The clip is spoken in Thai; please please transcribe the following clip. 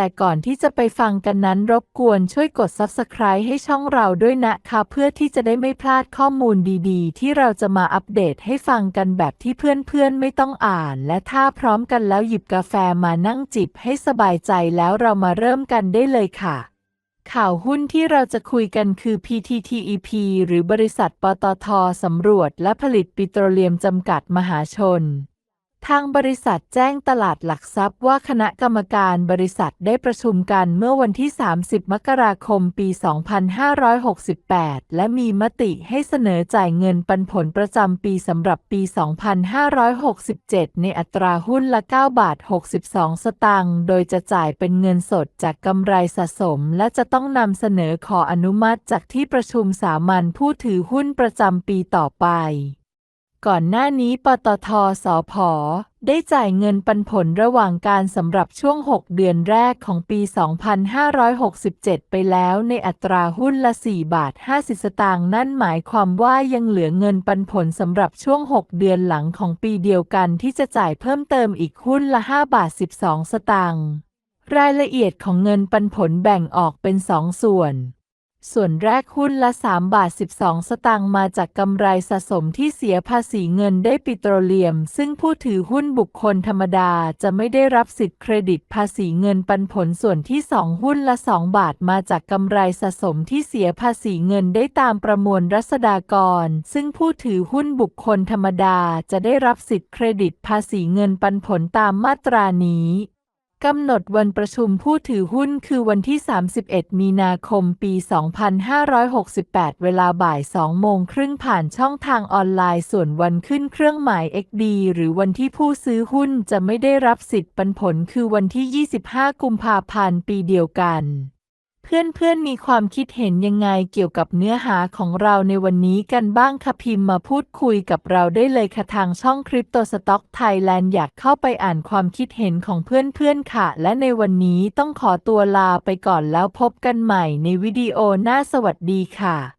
แต่ก่อนที่จะไปฟังกันนั้นรบกวนช่วยกด Subscribe ให้ช่องเราด้วยนะคะเพื่อที่จะได้ไม่พลาดข้อมูลดีๆ ที่เราจะมาอัปเดตให้ฟังกันแบบที่เพื่อนๆไม่ต้องอ่าน และถ้าพร้อมกันแล้วหยิบกาแฟมานั่งจิบให้สบายใจแล้วเรามาเริ่มกันได้เลยค่ะ ข่าวหุ้นที่เราจะคุยกันคือ PTTEP หรือบริษัทปตทสำรวจและผลิตปิโตรเลียมจำกัดมหาชน ทางบริษัทแจ้งตลาดหลักทรัพย์ว่าคณะกรรมการบริษัทได้ประชุมกันเมื่อวันที่ 30 มกราคม ปี 2568 และมีมติให้เสนอจ่ายเงินปันผลประจำปีสำหรับปี 2567 ในอัตราหุ้นละ 9 บาท 62 สตางค์ โดยจะจ่ายเป็นเงินสดจากกำไรสะสม และจะต้องนำเสนอขออนุมัติจากที่ประชุมสามัญผู้ถือหุ้นประจำปีต่อไป ก่อนหน้านี้ปตทสพได้จ่ายเงินปันผลระหว่างการสำหรับช่วง 6 เดือนแรกของปี 2567 ไปแล้วในอัตราหุ้นละ 4 บาท 50 สตางค์นั่นหมายความว่ายังเหลือเงินปันผลสำหรับช่วง 6 เดือนหลังของปีเดียวกันที่จะจ่ายเพิ่มเติมอีกหุ้นละ 5 บาท 12 สตางค์รายละเอียดของเงินปันผลแบ่งออกเป็น 2 ส่วน ส่วนแรกหุ้นละ 3 บาท 12 สตางค์มาจากกำไรสะสมที่เสียภาษีเงินได้ปิโตรเลียม ซึ่งผู้ถือหุ้นบุคคลธรรมดาจะไม่ได้รับสิทธิเครดิตภาษีเงินปันผลส่วนที่ 2 หุ้นละ 2 บาทมาจากกำไรสะสมที่เสียภาษีเงินได้ตามประมวลรัษฎากร ซึ่งผู้ถือหุ้นบุคคลธรรมดาจะได้รับสิทธิเครดิตภาษีเงินปันผลตามมาตรานี้ กำหนดวันประชุมผู้ถือหุ้นคือวันที่ 31 มีนาคม ปี 2568 เวลาบ่าย 2 โมงครึ่งผ่านช่องทางออนไลน์ ส่วนวันขึ้นเครื่องหมาย XD หรือวันที่ผู้ซื้อหุ้นจะไม่ได้รับสิทธิ์ปันผลคือวันที่ 25 กุมภาพันธ์ ปีเดียวกัน เพื่อนๆมีความคิดเห็นยังไงเกี่ยวกับเนื้อหาของเราในวันนี้กันบ้างคะพิมพ์มาพูดคุยกับเราได้เลยค่ะทางช่องคริปโตสต็อกไทยแลนด์อยากเข้าไปอ่านความคิดเห็นของเพื่อนๆค่ะ และในวันนี้ต้องขอตัวลาไปก่อนแล้วพบกันใหม่ในวิดีโอหน้าสวัสดีค่ะ